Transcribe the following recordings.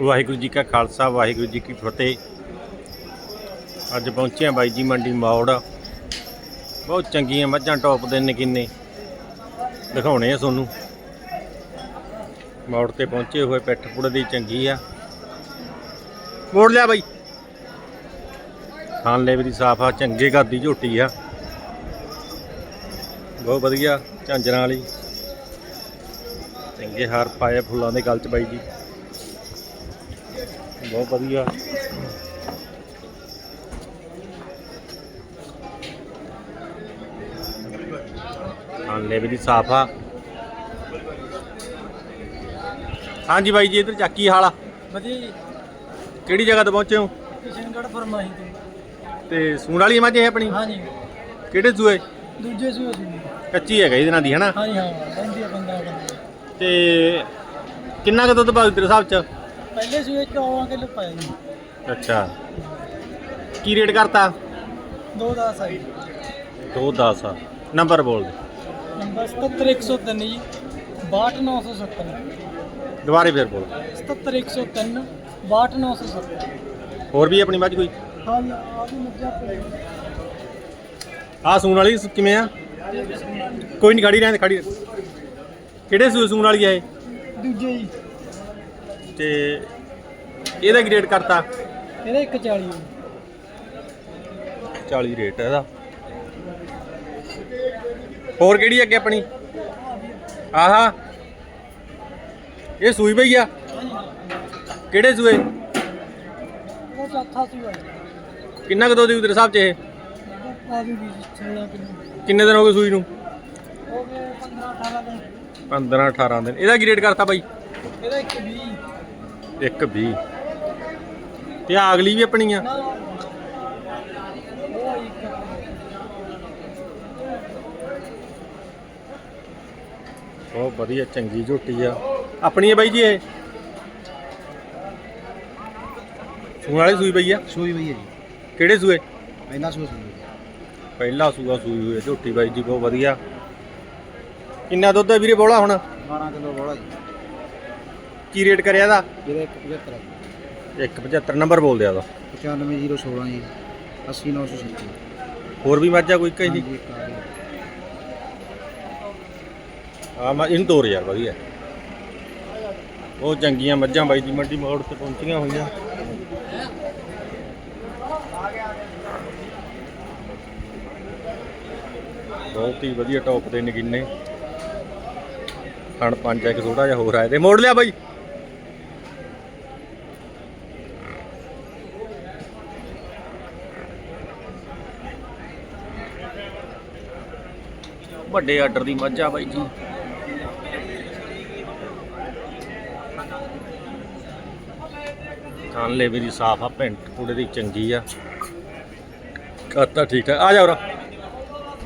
ਵਾਹਿਗੁਰੂ ਜੀ ਕਾ ਖਾਲਸਾ, ਵਾਹਿਗੁਰੂ ਜੀ ਕੀ ਫਤਿਹ। ਅੱਜ ਪਹੁੰਚੇ ਆ ਬਾਈ ਜੀ ਮੰਡੀ ਮੌੜ। ਬਹੁਤ ਚੰਗੀਆਂ ਮੱਝਾਂ ਟੌਪ ਦੇ ਨੇ ਕਿੰਨੇ। ਦਿਖਾਉਣੇ ਆ ਤੁਹਾਨੂੰ। ਮੌੜ ਤੇ ਪਹੁੰਚੇ ਹੋਏ, ਪਿੱਠ ਪੁੜ ਦੀ ਚੰਗੀ ਆ। ਮੋੜ ਲਿਆ ਬਾਈ। ਖਾਨ ਲੇਵ ਦੀ ਸਾਫ਼ ਆ, ਚੰਗੇ ਘਰ ਦੀ ਝੋਟੀ ਆ। ਬਹੁਤ ਵਧੀਆ ਝਾਂਜਰਾਂ ਵਾਲੀ। ਚੰਗੇ ਹਾਰ ਪਾਏ ਫੁੱਲਾਂ ਦੇ ਗਲ ਚ ਬਾਈ ਜੀ। ਬਹੁਤ ਵਧੀਆ। ਹਾਂ ਲੈ ਵੀ ਸਾਫ਼ ਆ। ਹਾਂਜੀ ਬਾਈ ਜੀ ਇਧਰ ਚੱਕੀ ਹਾਲਾ ਵਧੀਆ ਜੀ ਕਿਹੜੀ ਜਗ੍ਹਾ ਤੇ ਪਹੁੰਚੇ ਹੋ? ਕਿਸ਼ਨਗੜ੍ਹ ਫਰਮਾਹੀ ਤੋਂ। ਤੇ ਸੂਣ ਵਾਲੀ ਮੱਝ ਹੈ ਆਪਣੀ? ਹਾਂਜੀ। ਕਿਹੜੇ ਸੂਏ? ਦੂਜੇ ਸੂਏ ਸੀ ਕੱਚੀ ਹੈਗਾ ਇਹਦੇ ਨਾਲ ਦੀ ਹਨਾ? ਹਾਂਜੀ ਹਾਂ ਬੰਦੀ 15 ਬੰਦੇ ਤੇ ਕਿੰਨਾ ਕੁ ਦੁੱਧ ਪਾਉ ਤੇਰੇ ਹਿਸਾਬ ਚ? ਪਹਿਲੇ ਸੂਏ 14 ਕਿਲੋ ਪਾਇਆ ਜੀ ਅੱਛਾ। ਕੀ ਰੇਟ ਕਰਤਾ? ਦੋ ਦਾ ਸਾਈ 210 ਆ। ਨੰਬਰ ਬੋਲ ਦੇ। ਨੰਬਰ 77103 ਜੀ। 62970 ਦੁਬਾਰੇ ਫੇਰ ਬੋਲ। 77103 62970 ਹੋਰ ਵੀ ਆਪਣੀ ਮੱਝ ਕੋਈ? ਹਾਂਜੀ ਆ ਵੀ ਮੱਝਾਂ ਪਈ ਆ ਸੂਣ ਵਾਲੀ ਕਿਵੇਂ ਆ? ਕੋਈ ਨਹੀਂ ਖੜੀ ਰਹਿਣ ਦੇ, ਖੜੀ। ਕਿਹੜੇ ਸੂ ਸੂਣ ਵਾਲੀ ਆ ਇਹ? ਦੂਜੇ ਜੀ। ਤੇ ਇਹਦਾ ਕੀ ਰੇਟ ਕਰਤਾ? ਇਹਦਾ 140 40 ਰੇਟ ਹੈ ਇਹਦਾ। ਹੋਰ ਕਿਹੜੀ ਅੱਗੇ ਆਪਣੀ? ਆਹਾ। ਇਹ ਸੂਈ ਪਈ ਆ? ਕਿਹੜੇ ਸੂਏ? ਉਹ ਚੌਥਾ ਸੂਆ ਹੈ ਕਿੰਨਾ ਕੁ ਦੁੱਧ ਦਿਉ ਤੇਰੇ ਹਿਸਾਬ ਚ ਇਹ? ਆ ਵੀ 16 ਕਿਲੋ। ਕਿੰਨੇ ਦਿਨ ਹੋ ਗਏ ਸੂਈ ਨੂੰ? ਹੋ ਗਏ 15 18 ਦਿਨ। 15 18 ਦਿਨ। ਇਹਦਾ ਕੀ ਰੇਟ ਕਰਤਾ ਬਾਈ? ਇਹਦਾ 120 ਇੱਕ 20 ਤੇ ਆਹ ਅਗਲੀ ਵੀ ਆਪਣੀ ਆ। ਬਹੁਤ ਵਧੀਆ ਚੰਗੀ ਝੋਟੀ ਆ। ਆਪਣੀ ਹੈ ਬਾਈ ਜੀ ਇਹ? ਸੂਣ ਵਾਲੀ ਸੂਈ ਪਈ ਆ? ਸੂਈ ਹੋਈ ਹੈ ਜੀ। ਕਿਹੜੇ ਸੂਏ? ਇੰਨਾ ਸੂਈ ਸੂਈ ਪਹਿਲਾ ਸੂਆ ਸੂਈ ਹੋਈ ਝੋਟੀ ਬਾਈ ਜੀ ਬਹੁਤ ਵਧੀਆ। ਕਿੰਨਾ ਦੁੱਧ ਹੈ ਵੀਰੇ ਬੋਲਾ ਹੁਣ? 12 ਕਿਲੋ ਬੋਲਾ ਜੀ। ਕੀ ਰੇਟ ਕਰਿਆ ਇਹਦਾ? ਜਿਹਦਾ 175 175 ਨੰਬਰ ਬੋਲ ਦਿਆ ਦਾ 95016 ਜੀ 80970 ਹੋਰ ਵੀ ਮੱਝਾ ਕੋਈ ਕਹੀ ਆ ਮੈਂ ਇਹਨੂੰ ਤੋਰ ਯਾਰ ਵਧੀਆ। ਉਹ ਚੰਗੀਆਂ ਮੱਝਾਂ ਬਾਈ ਜੀ ਮੰਡੀ ਮੋੜ ਤੇ ਪਹੁੰਚੀਆਂ ਹੋਈਆਂ। ਬਹੁਤ ਹੀ ਵਧੀਆ ਟੌਪ ਦੇ ਨਗੀਨੇ। ਖਣ ਪੰਜ ਇੱਕ ਥੋੜਾ ਜਿਹਾ ਹੋਰ ਆਏ ਤੇ ਮੋੜ ਲਿਆ ਬਾਈ। ਵੱਡੇ ਆਰਡਰ ਦੀ ਮੱਝ ਆ ਬਾਈ ਜੀ। ਕਾਨ ਲੈ ਵੀ ਸਾਫ਼ ਆ ਪੈਂਟ ਪੂੜੇ ਦੀ ਚੰਗੀ ਆ। ਕਰਤਾ ਠੀਕ ਠਾਕ ਆ। ਜਾ ਉਰਾ।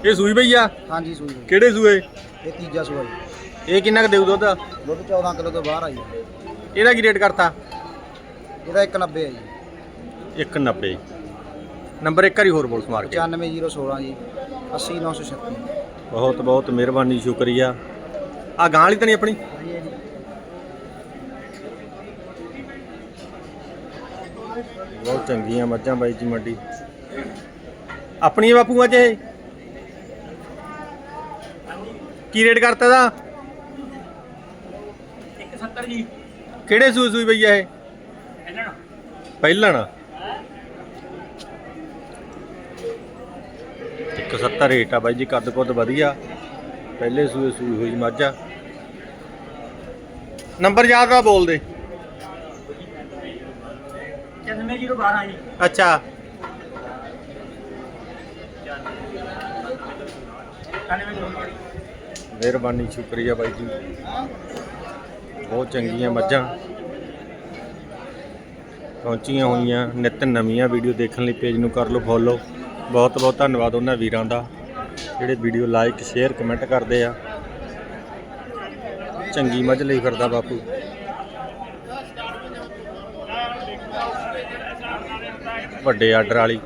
ਇਹ ਸੂਈ ਪਈ ਆ? ਹਾਂਜੀ ਸੂਈ ਹੋਈ। ਕਿਹੜੇ ਸੂਏ? ਇਹ ਤੀਜਾ ਸੂਆ ਜੀ। ਇਹ ਕਿੰਨਾ ਕੁ ਦੇਊ ਦੁੱਧ? ਦੁੱਧ 14 ਕਿਲੋ ਤੋਂ ਬਾਹਰ ਆਈ ਇਹਦਾ ਕੀ ਰੇਟ ਕਰਤਾ? ਇਹਦਾ 190 ਹੈ ਜੀ। 190 ਨੰਬਰ ਇੱਕ ਵਾਰੀ ਹੋਰ ਬੋਲ ਸਮਾਰ ਕੇ। 95016 ਜੀ 80936 ਬਹੁਤ ਬਹੁਤ ਮਿਹਰਬਾਨੀ ਸ਼ੁਕਰੀਆ। ਆ ਗਾਂ ਵਾਲੀ ਤਾਂ ਨਹੀਂ ਆਪਣੀ? ਬਹੁਤ ਚੰਗੀਆਂ ਮੱਝਾਂ ਬਾਈ ਜੀ ਮੰਡੀ। ਆਪਣੀ ਬਾਪੂ ਮੱਝ ਇਹ? ਕੀ ਰੇਟ ਕਰਤਾ ਦਾ 170 ਜੀ। ਕਿਹੜੇ ਸੂਈ ਸੂਈ ਆ ਇਹ? ਪਹਿਲਣ। 170 ਰੇਟ ਆ ਬਾਈ ਜੀ ਕੱਦ ਕੁੱਦ ਵਧੀਆ। ਪਹਿਲੇ ਸੂਏ ਸੂਈ ਹੋਈ ਮੱਝ ਆ। ਨੰਬਰ ਯਾਦ ਆ ਬੋਲ ਦੇ। 94012 ਜੀ। ਅੱਛਾ। ਮਿਹਰਬਾਨੀ ਸ਼ੁਕਰੀਆ ਬਾਈ ਜੀ। ਬਹੁਤ ਚੰਗੀਆਂ ਮੱਝਾਂ। ਪਹੁੰਚੀਆਂ ਹੋਈਆਂ ਨਿਤ ਨਵੀਆਂ ਵੀਡੀਓ ਦੇਖਣ ਲਈ ਪੇਜ ਨੂੰ ਕਰ ਲਓ ਫੋਲੋ ਬਹੁਤ ਬਹੁਤ ਧੰਨਵਾਦ ਉਹਨਾਂ ਵੀਰਾਂ ਦਾ, ਜਿਹੜੇ ਵੀਡੀਓ ਲਾਈਕ ਸ਼ੇਅਰ ਕਮੈਂਟ ਕਰਦੇ ਆ। ਚੰਗੀ ਮੱਝ ਲਈ ਫਿਰਦਾ ਬਾਪੂ। ਵੱਡੇ ਆਰਡਰ ਵਾਲੀ।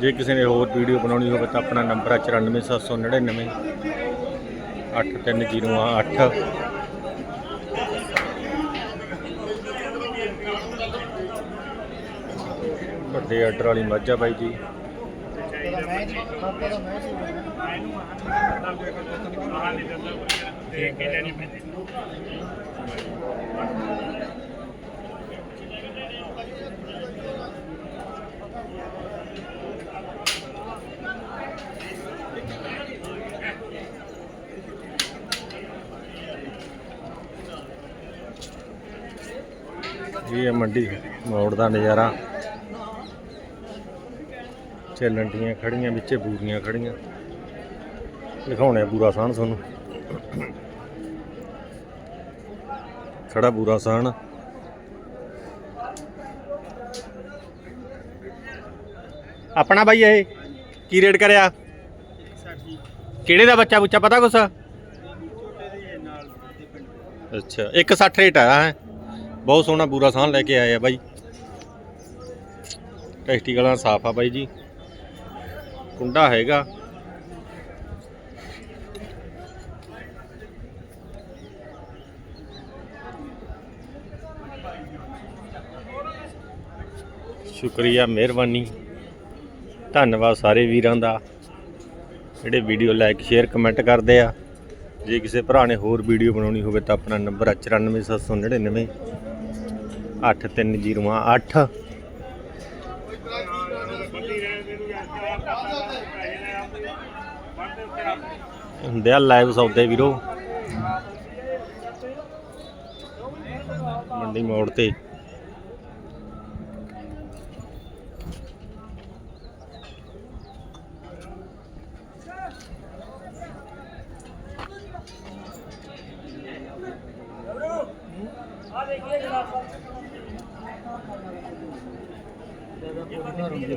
ਜੇ ਕਿਸੇ ਨੇ ਹੋਰ ਵੀਡੀਓ ਬਣਾਉਣੀ ਹੋਵੇ ਤਾਂ ਆਪਣਾ ਨੰਬਰ ਹੈ 94799 83008 ਵੱਡੇ ਆਰਡਰ ਵਾਲੀ ਮੱਝ ਆ ਬਾਈ ਜੀ। ਇਹ ਮੰਡੀ ਮੋੜ ਦਾ ਨਜ਼ਾਰਾ। ਲੰਡੀਆਂ ਖੜੀਆਂ, ਵਿੱਚੇ ਬੂਰੀਆਂ ਖੜੀਆਂ। ਦਿਖਾਉਣੇ ਆ ਬੂਰਾ ਸਾਹਣ ਤੁਹਾਨੂੰ। ਖੜਾ ਬੂਰਾ ਸਾਹਣ। ਆਪਣਾ ਬਾਈ ਇਹ, ਕੀ ਰੇਟ ਕਰਿਆ? ਕਿਹੜੇ ਦਾ ਬੱਚਾ ਬੁੱਚਾ ਪਤਾ ਕੁਛ? ਅੱਛਾ 160 ਰੇਟ ਆਇਆ ਹੈ। ਬਹੁਤ ਸੋਹਣਾ ਬੂਰਾ ਸਾਹਣ ਲੈ ਕੇ ਆਇਆ ਬਾਈ। ਟੈਸਟੀਕਲਾਂ ਸਾਫ਼ ਆ ਬਾਈ ਜੀ। ਕੁੰਡਾ ਹੈਗਾ। ਸ਼ੁਕਰੀਆ, ਮਿਹਰਬਾਨੀ। ਧੰਨਵਾਦ ਸਾਰੇ ਵੀਰਾਂ ਦਾ। ਜਿਹੜੇ ਵੀਡੀਓ ਲਾਈਕ ਸ਼ੇਅਰ, ਕਮੈਂਟ ਕਰਦੇ ਆ। ਜੇ ਕਿਸੇ ਭਰਾ ਨੇ ਹੋਰ ਵੀਡੀਓ ਬਣਾਉਣੀ ਹੋਵੇ ਤਾਂ ਆਪਣਾ ਨੰਬਰ ਹੈ 94799 83008 ਹੁੰਦੇ ਆ ਲਾਈਵ ਸੌਦੇ ਵੀਰੋ। ਮੰਡੀ ਮੋੜ ਤੇ।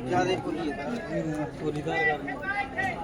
ਜ਼ਿਆਦਾ ਪੂਰੀ ਹੈ ਪੂਰੀ ਦਾ